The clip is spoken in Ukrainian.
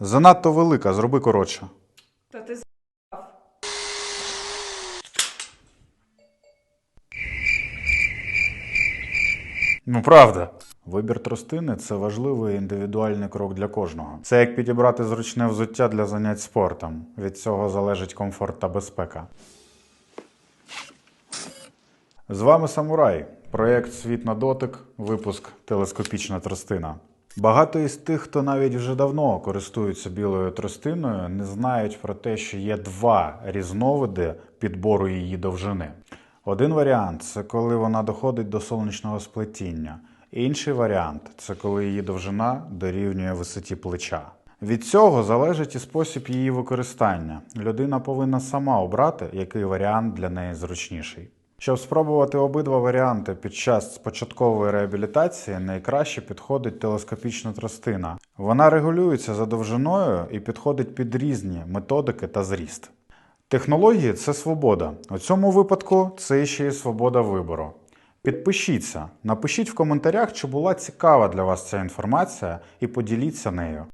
Занадто велика, зроби коротше. Та ти з***. Ну, правда. Вибір тростини це важливий індивідуальний крок для кожного. Це як підібрати зручне взуття для занять спортом. Від цього залежить комфорт та безпека. З вами Самурай, проєкт Світ на дотик, випуск Телескопічна тростина. Багато із тих, хто навіть вже давно користуються білою тростиною, не знають про те, що є два різновиди підбору її довжини. Один варіант це коли вона доходить до сонячного сплетіння. Інший варіант це коли її довжина дорівнює висоті плеча. Від цього залежить і спосіб її використання. Людина повинна сама обрати, який варіант для неї зручніший. Щоб спробувати обидва варіанти під час початкової реабілітації, найкраще підходить телескопічна тростина. Вона регулюється за довжиною і підходить під різні методики та зріст. Технології це свобода. У цьому випадку це ще й свобода вибору. Підпишіться, напишіть в коментарях, чи була цікава для вас ця інформація, і поділіться нею.